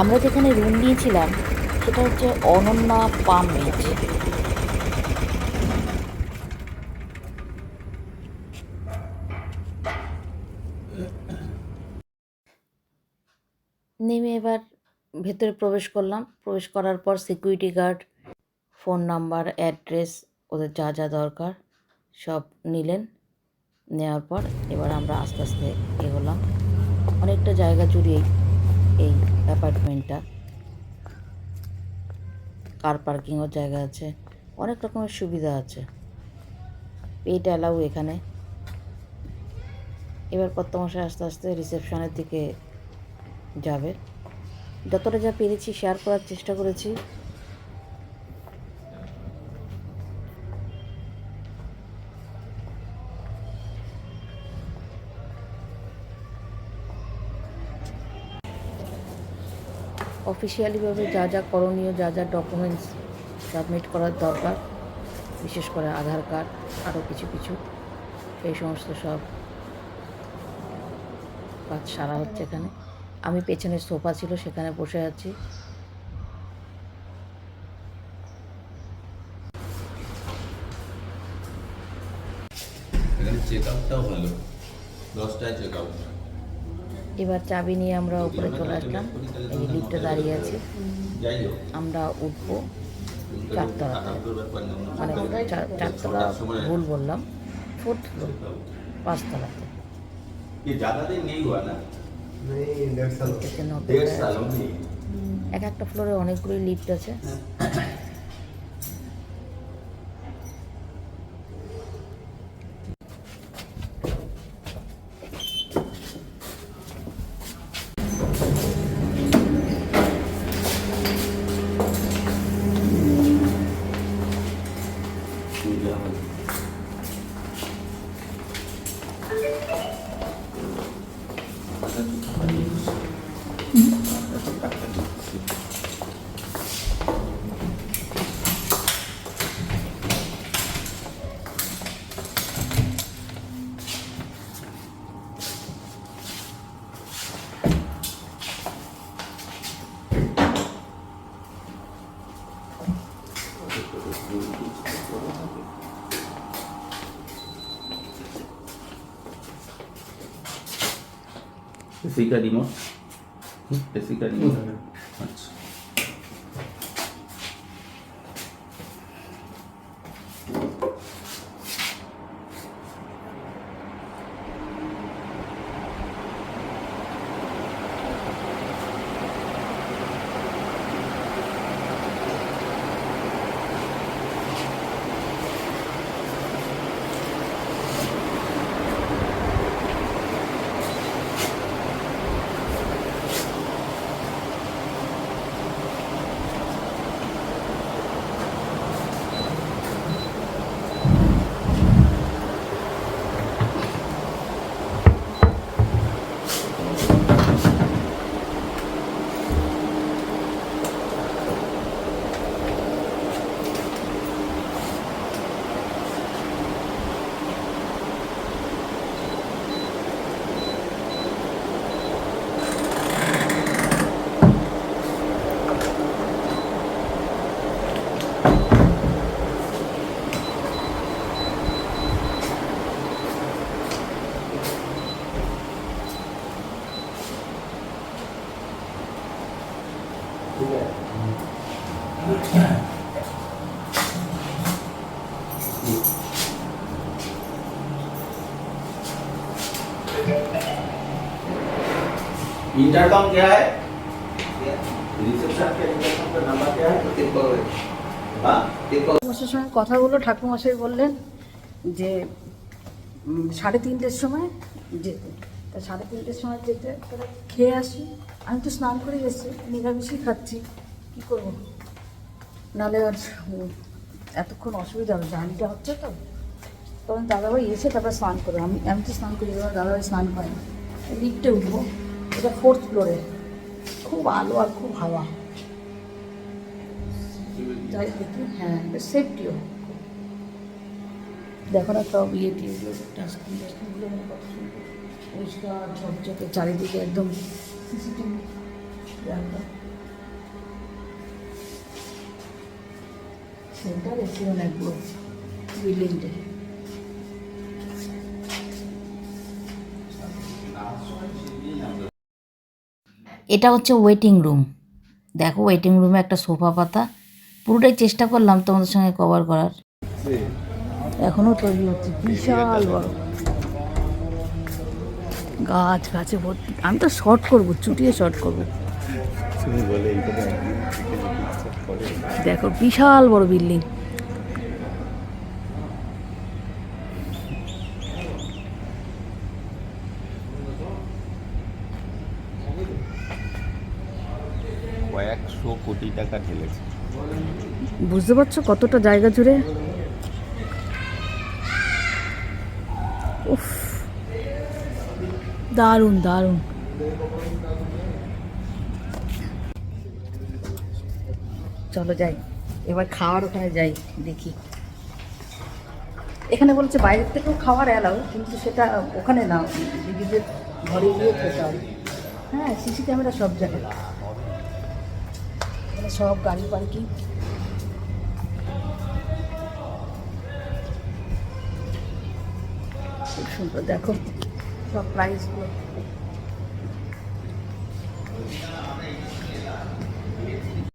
আমরা যেখানে রুম নিয়েছিলাম, সেটা হচ্ছে অনন্যা পাম বিচ নেমে এবার ভেতরে প্রবেশ করলাম। প্রবেশ করার পর security guard phone number address ওদের যা যা দরকার, সব নিলেন। নেওয়ার পর এবার আমরা আস্তে আস্তে এগোলাম। অনেকটা জায়গা জুড়ে এই অ্যাপার্টমেন্টটা। কার পার্কিংও জায়গা আছে? অনেক রকমের সুবিধা আছে। পেট অ্যালাউ এখানে। এবার কর্তমশাই আস্তে আস্তে রিসেপশনের দিকে যাবে। যতটা যা পেরেছি শেয়ার করার চেষ্টা করেছি। অফিসিয়ালিভাবে যা যা করণীয়, যা যা ডকুমেন্টস সাবমিট করার দরকার, বিশেষ করে আধার কার্ড আরও কিছু কিছু, এই সমস্ত সব কাজ সারা হচ্ছে এখানে। আমি পেছনে সোফা ছিল, সেখানে বসে আছি। চেক আউটটাও ভালো। দশটায় চেক আউট এবার চাবি নিয়ে আমরা উপরে চলে আসলাম। এই যে লিফটে দাঁড়িয়ে আছে। আমরা উঠবো চারতলাতে। মানে চারতলা ভুল বললাম। ফোর্থ ফ্লোর পাঁচতলাতে। এক একটা ফ্লোরে অনেকগুলি লিফট আছে। Así que বেসিক্যালি আচ্ছা इंटरकॉम क्या है रिसेप्शन के इंटरकॉम का नंबर क्या है हाँ ঠাকুমশাইয়ের সঙ্গে কথা বললো ঠাকুমশাই বললেন যে উম, সাড়ে তিনটের সময় যেতে তা সাড়ে তিনটের সময় যেতে তাহলে খেয়ে আসি আমি তো স্নান করে গেছি নিরামিষই খাচ্ছি কী করবো নাহলে এতক্ষণ অসুবিধা হবে, জার্নিটা হচ্ছে তো। তখন দাদাভাই এসে তারপর স্নান করবে। আমি আমি তো স্নান করি দাদাভাই স্নান করে। লিফটে উঠবো। এটা ফোর্থ ফ্লোরে খুব আলো আর খুব হাওয়া। যাই দেখি হ্যাঁ সেফটিও দেখো না সব ইয়ে টিয়েগুলো পরিষ্কার, ঝকঝকে, চারিদিকে একদম সিসিটিভি সেন্টার এসে অনেক বড় বিল্ডিংটা এটা হচ্ছে ওয়েটিং রুম দেখো ওয়েটিং রুমে একটা সোফা পাতা। পুরোটাই চেষ্টা করলাম তোমাদের সঙ্গে কভার করার। এখনও তৈরি হচ্ছে। বিশাল বড়। গাছ, গাছে ভর্তি। আমি তো শর্ট করব, চুটিয়ে শর্ট করব। দেখো বিশাল বড় বিল্ডিং। কয়েকশো কোটি টাকা ঢেলেছে। বুঝতে পারছ কতটা জায়গা জুড়ে? উফ। দারুণ দারুণ। চলো যাই। এবার খাওয়ার ওখানে যাই, দেখি। এখানে বলছে বাইরের থেকেও খাওয়ার অ্যালাউ, কিন্তু সেটা ওখানে না। দিদিদের ঘরে গিয়ে খেতে হবে। হ্যাঁ সিসি ক্যামেরা সব জায়গায়। সব গাড়ি পার্কিং। খুব সুন্দর, দেখো। সব প্রাইসগুলো